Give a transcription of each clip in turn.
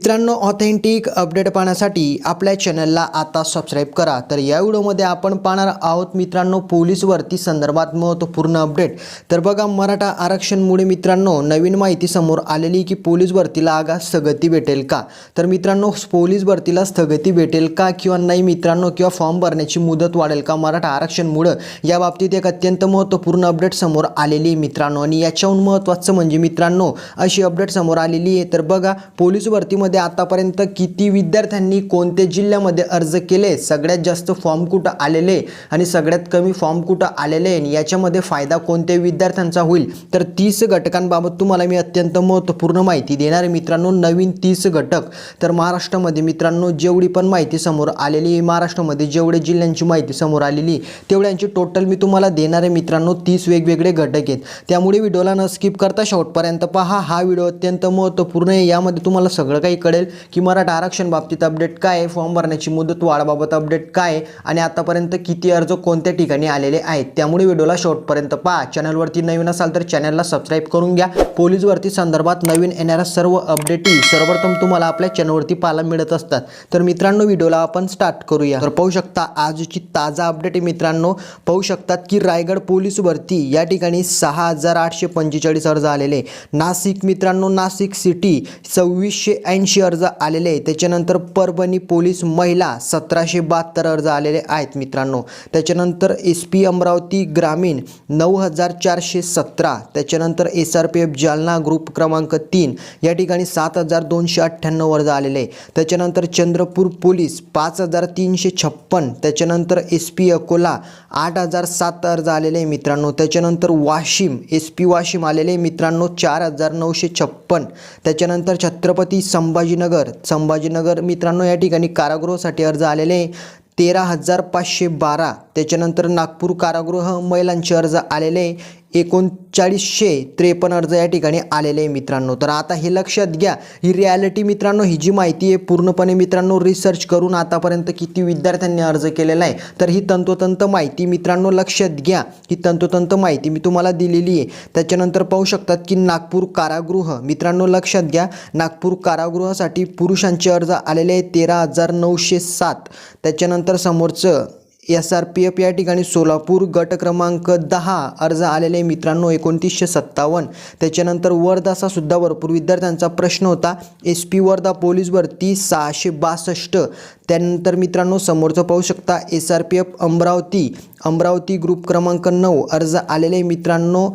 मित्रांनो authentic update पाहण्यासाठी आपल्या चॅनलला आता सबस्क्राईब करा. तर या व्हिडिओमध्ये आपण पाहणार आहोत मित्रांनो पोलीस भरती संदर्भात महत्त्वपूर्ण अपडेट तर बघा मराठा आरक्षणमुळे मित्रांनो नवीन माहिती समोर आलेली की पोलीस भरतीला आगा स्थगिती भेटेल का? तर मित्रांनो पोलीस भरतीला स्थगिती भेटेल का किंवा नाही मित्रांनो किंवा फॉर्म भरण्याची मुदत वाढेल का मराठा आरक्षणमुळं? या बाबतीत एक अत्यंत महत्त्वपूर्ण अपडेट समोर आलेली आहे मित्रांनो. आणि याच्याहून महत्त्वाचं म्हणजे मित्रांनो अशी अपडेट समोर आलेली आहे. तर बघा पोलीस मध्ये आतापर्यंत किती विद्यार्थ्यांनी कोणत्या जिल्ह्यामध्ये अर्ज केले? सगळ्यात जास्त फॉर्म कुठं आलेले आणि सगळ्यात कमी फॉर्म कुठं आलेले? आहे आणि याच्यामध्ये फायदा कोणत्या विद्यार्थ्यांचा होईल? तर तीस घटकांबाबत तुम्हाला मी अत्यंत महत्त्वपूर्ण माहिती देणार आहे. मित्रांनो नवीन तीस घटक. तर महाराष्ट्रामध्ये मित्रांनो जेवढी पण माहिती समोर आलेली आहे महाराष्ट्रामध्ये जेवढे जिल्ह्यांची माहिती समोर आलेली तेवढ्यांची टोटल मी तुम्हाला देणार आहे. मित्रांनो तीस वेगवेगळे घटक आहेत. त्यामुळे व्हिडिओला न स्किप करता शेवटपर्यंत पहा. हा व्हिडिओ अत्यंत महत्त्वपूर्ण आहे. यामध्ये तुम्हाला सगळं काही कळेल की मराठा आरक्षण बाबतीत अपडेट काय आहे? फॉर्म भरण्याची मुदत वाढबाबत अपडेट काय आहे? आणि आतापर्यंत किती अर्ज कोणत्या ठिकाणी आलेले आहेत? त्यामुळे व्हिडिओला शेवटपर्यंत पहा. चॅनलवरती नवीन असाल तर चॅनलला सबस्क्राईब करून घ्या. पोलीस भरती संदर्भात नवीन येणाऱ्या सर्व अपडेटही सर्वप्रथम तुम्हाला आपल्या चॅनलवरती पाहायला मिळत असतात. तर मित्रांनो व्हिडिओला आपण स्टार्ट करूया. तर पाहू शकता आजची ताजा अपडेट आहे मित्रांनो. पाहू शकतात की रायगड पोलीस भरती. या ठिकाणी सहा हजार आठशे पंचेचाळीस अर्ज आलेले. नाशिक मित्रांनो नाशिक सिटी सव्वीसशे ऐंशी अर्ज आलेले आहे त्याच्यानंतर परभणी पोलीस महिला सतराशे बहात्तर अर्ज आलेले आहेत मित्रांनो. त्याच्यानंतर एस पी अमरावती ग्रामीण नऊ हजार चारशे सतरा. त्याच्यानंतर S R P F Jalna group क्रमांक तीन. या ठिकाणी सात हजार दोनशे अठ्ठ्याण्णव अर्ज आलेले आहे त्याच्यानंतर चंद्रपूर पोलीस पाच हजार तीनशे छप्पन. त्याच्यानंतर एस पी अकोला आठ हजार सात अर्ज आलेले आहे मित्रांनो. त्याच्यानंतर वाशिम एस पी वाशिम आलेले आहे मित्रांनो चार हजार नऊशे छप्पन. त्याच्यानंतर छत्रपती संभाजीनगर संभाजीनगर मित्रांनो या ठिकाणी कारागृहासाठी अर्ज आलेले आहे. तेरा हजार पाचशे बारा. त्याच्यानंतर नागपूर कारागृह महिलांचे अर्ज आलेले आहे. एकोणचाळीसशे त्रेपन्न अर्ज या ठिकाणी आलेले आहे मित्रांनो. तर आता हे लक्षात घ्या ही रिॲलिटी मित्रांनो ही जी माहिती आहे पूर्णपणे मित्रांनो रिसर्च करून आतापर्यंत किती विद्यार्थ्यांनी अर्ज केलेला आहे तर ही तंतोतंत माहिती मित्रांनो लक्षात घ्या. ही तंतोतंत माहिती मी तुम्हाला दिलेली आहे. त्याच्यानंतर पाहू शकतात की नागपूर कारागृह मित्रांनो लक्षात घ्या नागपूर कारागृहासाठी पुरुषांचे अर्ज आलेले आहे तेरा हजार नऊशे सात. त्याच्यानंतर समोरचं एस आर पी एफ या ठिकाणी सोलापूर गट क्रमांक दहा अर्ज आलेले मित्रांनो एकोणतीसशे सत्तावन्न. त्याच्यानंतर वर्धाचा सुद्धा भरपूर विद्यार्थ्यांचा प्रश्न होता. एस पी वर्धा पोलीस भरती सहाशे बासष्ट. त्यानंतर मित्रांनो समोरचं पाहू शकता S R P F Amravati Amravati group क्रमांक नऊ अर्ज आलेले मित्रांनो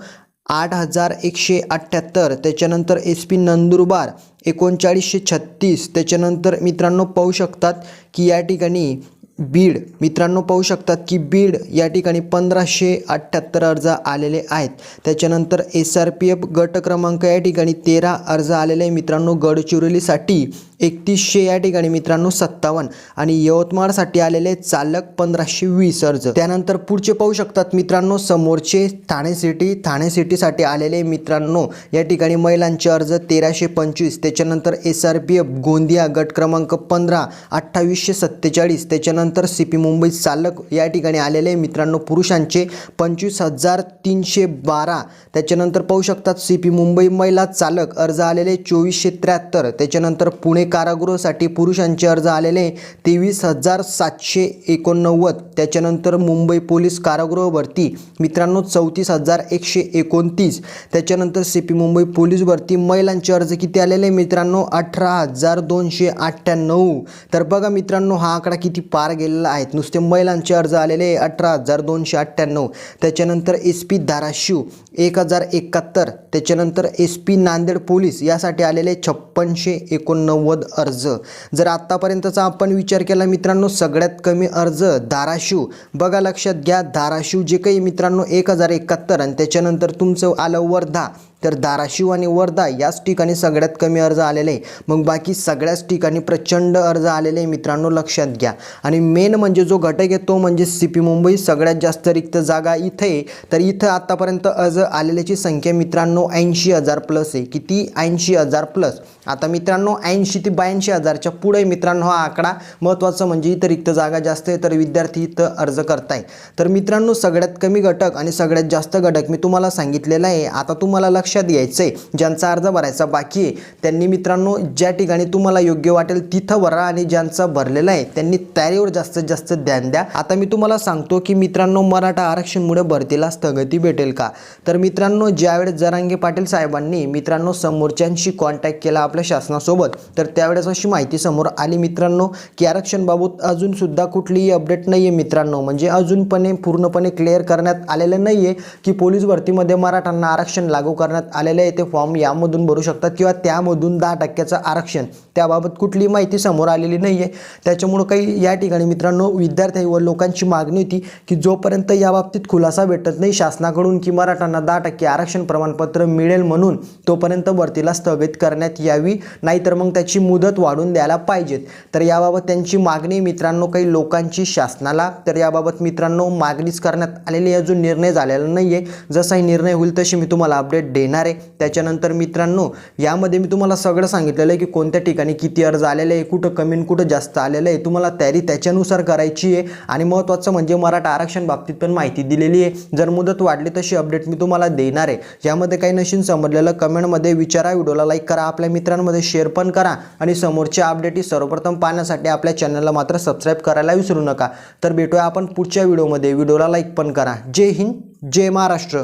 आठ हजार एकशे अठ्ठ्याहत्तर. त्याच्यानंतर एस पी नंदुरबार एकोणचाळीसशे छत्तीस. त्याच्यानंतर मित्रांनो पाहू शकतात की या ठिकाणी बीड. मित्रांनो पाहू शकतात की बीड या ठिकाणी पंधराशे अठ्ठ्याहत्तर अर्ज आलेले आहेत. त्याच्यानंतर एस आर पी एफ गट क्रमांक या ठिकाणी तेरा अर्ज आलेले आहे. मित्रांनो गडचिरोलीसाठी एकतीसशे या ठिकाणी मित्रांनो सत्तावन्न आणि यवतमाळसाठी आलेले चालक पंधराशे वीस अर्ज. त्यानंतर पुढचे पाहू शकतात मित्रांनो समोरचे ठाणे सिटी ठाणे सिटीसाठी आलेले मित्रांनो या ठिकाणी महिलांचे अर्ज तेराशे पंचवीस त्याच्यानंतर S R P F Gondia गट क्रमांक पंधरा अठ्ठावीसशे सत्तेचाळीस त्याच्यानंतर सी पी मुंबई चालक या ठिकाणी आलेले मित्रांनो पुरुषांचे पंचवीस हजार तीनशे बारा त्याच्यानंतर पाहू शकतात सी पी मुंबई महिला चालक अर्ज आलेले चोवीसशे त्र्याहत्तर त्याच्यानंतर पुणे कारागृहासाठी पुरुषांचे अर्ज आलेले तेवीस हजार सातशे एकोणनव्वद. त्याच्यानंतर मुंबई पोलीस कारागृह भरती मित्रांनो चौतीस हजार एकशे एकोणतीस. त्याच्यानंतर सी पी मुंबई पोलीस भरती महिलांचे अर्ज किती आलेले मित्रांनो? अठरा हजार दोनशे अठ्ठ्याण्णव. तर बघा मित्रांनो हा आकडा किती पार गेलेला आहे. नुसते महिलांचे अर्ज आलेले अठरा हजार दोनशे अठ्ठ्याण्णव. त्याच्यानंतर एस पी धाराशिव एक हजार एकाहत्तर. त्याच्यानंतर एस पी नांदेड पोलीस यासाठी आलेले छप्पनशे एकोणनव्वद. अर्ज. जर आत्तापर्यंतचा आपण विचार केला मित्रांनो सगळ्यात कमी अर्ज धाराशिव. बघा लक्षात घ्या धाराशिव जे काही मित्रांनो एक हजार एकाहत्तर आणि त्याच्यानंतर तुमचं आलं वर्धा. तर धाराशिव आणि वर्धा याच ठिकाणी सगळ्यात कमी अर्ज आलेले आहे. मग बाकी सगळ्याच ठिकाणी प्रचंड अर्ज आलेले आहे मित्रांनो लक्षात घ्या. आणि मेन म्हणजे जो घटक आहे तो म्हणजे सी पी मुंबई सगळ्यात जास्त रिक्त जागा इथे आहे. तर इथं आत्तापर्यंत अर्ज आलेल्याची संख्या मित्रांनो ऐंशी हजार प्लस आहे. किती? ऐंशी हजार प्लस. आता मित्रांनो ऐंशी ते कोटी ब्याऐंशी हजारच्या पुढे मित्रांनो हा आकडा महत्त्वाचा म्हणजे इथं रिक्त जागा जास्त आहे तर विद्यार्थी इथं अर्ज करताय तर मित्रांनो सगळ्यात कमी घटक आणि सगळ्यात जास्त घटक मी तुम्हाला सांगितलेला आहे. आता तुम्हाला लक्षात घ्यायचं आहे ज्यांचा अर्ज भरायचा बाकी आहे त्यांनी मित्रांनो ज्या ठिकाणी तुम्हाला योग्य वाटेल तिथं भरा आणि ज्यांचा भरलेला आहे त्यांनी तयारीवर जास्तीत जास्त ध्यान द्या. आता मी तुम्हाला सांगतो की मित्रांनो मराठा आरक्षणमुळे भरतीला स्थगिती भेटेल का? तर मित्रांनो ज्यावेळेस जरांगे पाटील साहेबांनी मित्रांनो समोरच्यांशी कॉन्टॅक्ट केला आपल्या शासनासोबत तर त्यावेळेस अशी माहिती समोर आली. मित्रांनो की आरक्षणबाबत अजूनसुद्धा कुठलीही अपडेट नाही आहे मित्रांनो. म्हणजे अजूनपणे पूर्णपणे क्लिअर करण्यात आलेलं नाही आहे की पोलीस भरतीमध्ये मराठ्यांना आरक्षण लागू करण्यात आलेलं आहे. ते फॉर्म यामधून भरू शकतात किंवा त्यामधून दहा टक्क्याचं आरक्षण. त्याबाबत कुठली माहिती समोर आलेली नाही आहे त्याच्यामुळं काही या ठिकाणी मित्रांनो विद्यार्थी व लोकांची मागणी होती की जोपर्यंत याबाबतीत खुलासा भेटत नाही शासनाकडून की मराठ्यांना दहा टक्के आरक्षण प्रमाणपत्र मिळेल म्हणून तोपर्यंत भरतीला स्थगित करण्यात यावी. नाहीतर मग त्याची मुदत वाढून द्यायला पाहिजेत. तर याबाबत त्यांची मागणी मित्रांनो काही लोकांची शासनाला तर याबाबत मित्रांनो मागणीच करण्यात आलेली आहे. अजून निर्णय झालेला नाही आहे जसाही निर्णय होईल तशी मी तुम्हाला अपडेट देणार आहे. त्याच्यानंतर मित्रांनो यामध्ये मी तुम्हाला सगळं सांगितलेलं आहे की कोणत्या ठिकाणी किती अर्ज आलेले आहे कुठं कमी कुठं जास्त आलेलं आहे. तुम्हाला तयारी त्याच्यानुसार करायची आहे. आणि महत्त्वाचं म्हणजे मराठा आरक्षण बाबतीत पण माहिती दिलेली आहे. जर मुदत वाढली तशी अपडेट मी तुम्हाला देणार आहे. यामध्ये काही नशीन समजलेलं कमेंटमध्ये विचारा. व्हिडिओला लाईक करा. आपल्या मित्रांमध्ये शेअर पण करा. आणि समोरच्या अपडेट सर्वप्रथम पाहण्यासाठी आपल्या चॅनलला मात्र सबस्क्राईब करायला विसरू नका. तर भेटूया आपण पुढच्या व्हिडिओमध्ये व्हिडिओला लाईक पण करा. जय हिंद जय महाराष्ट्र.